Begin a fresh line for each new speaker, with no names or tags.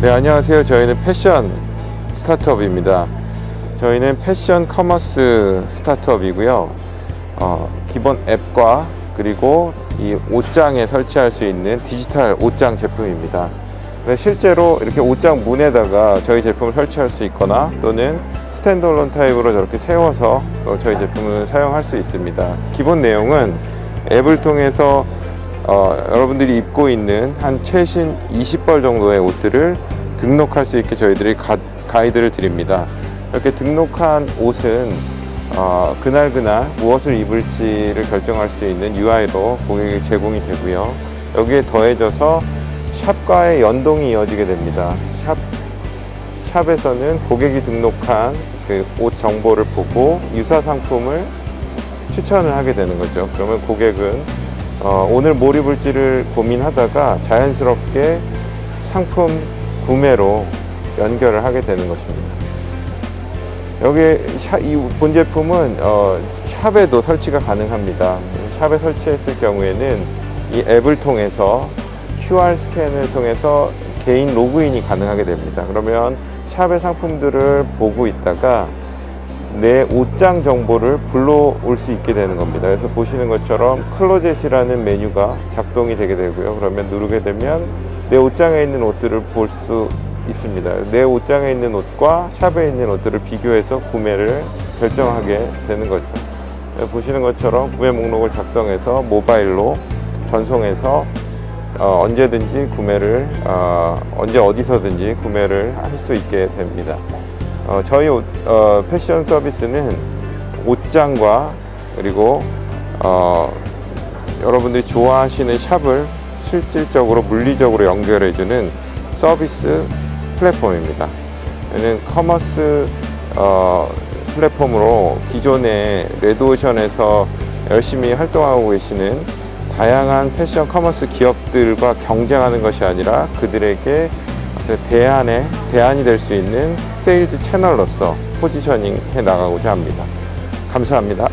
네, 안녕하세요. 저희는 패션 스타트업입니다. 저희는 패션 커머스 스타트업이고요. 어, 기본 앱과 그리고 이 옷장에 설치할 수 있는 디지털 옷장 제품입니다. 네, 실제로 이렇게 옷장 문에다가 저희 제품을 설치할 수 있거나 또는 스탠드얼론 타입으로 저렇게 세워서 어, 저희 제품을 사용할 수 있습니다. 기본 내용은 앱을 통해서 어, 여러분들이 입고 있는 한 최신 20벌 정도의 옷들을 등록할 수 있게 저희들이 가, 가이드를 드립니다. 이렇게 등록한 옷은 어, 그날 그날 무엇을 입을지를 결정할 수 있는 UI로 고객에게 제공이 되고요. 여기에 더해져서 샵과의 연동이 이어지게 됩니다. 샵 샵에서는 고객이 등록한 그 옷 정보를 보고 유사 상품을 추천을 하게 되는 거죠. 그러면 고객은 어, 오늘 뭘 입을지를 고민하다가 자연스럽게 상품 구매로 연결을 하게 되는 것입니다. 여기 샤, 이 본 제품은 어, 샵에도 설치가 가능합니다. 샵에 설치했을 경우에는 이 앱을 통해서 QR 스캔을 통해서 개인 로그인이 가능하게 됩니다. 그러면 샵의 상품들을 보고 있다가 내 옷장 정보를 불러올 수 있게 되는 겁니다. 그래서 보시는 것처럼 클로젯이라는 메뉴가 작동이 되게 되고요. 그러면 누르게 되면 내 옷장에 있는 옷들을 볼 수 있습니다. 내 옷장에 있는 옷과 샵에 있는 옷들을 비교해서 구매를 결정하게 되는 거죠. 네, 보시는 것처럼 구매 목록을 작성해서 모바일로 전송해서 어, 언제든지 구매를 어, 언제 어디서든지 구매를 할 수 있게 됩니다. 어, 저희 옷, 어, 패션 서비스는 옷장과 그리고 어, 여러분들이 좋아하시는 샵을 실질적으로 물리적으로 연결해주는 서비스 플랫폼입니다. 얘는 커머스 어, 플랫폼으로 기존의 레드오션에서 열심히 활동하고 계시는 다양한 패션 커머스 기업들과 경쟁하는 것이 아니라 그들에게 대안의 대안이 될 수 있는 세일즈 채널로서 포지셔닝 해 나가고자 합니다. 감사합니다.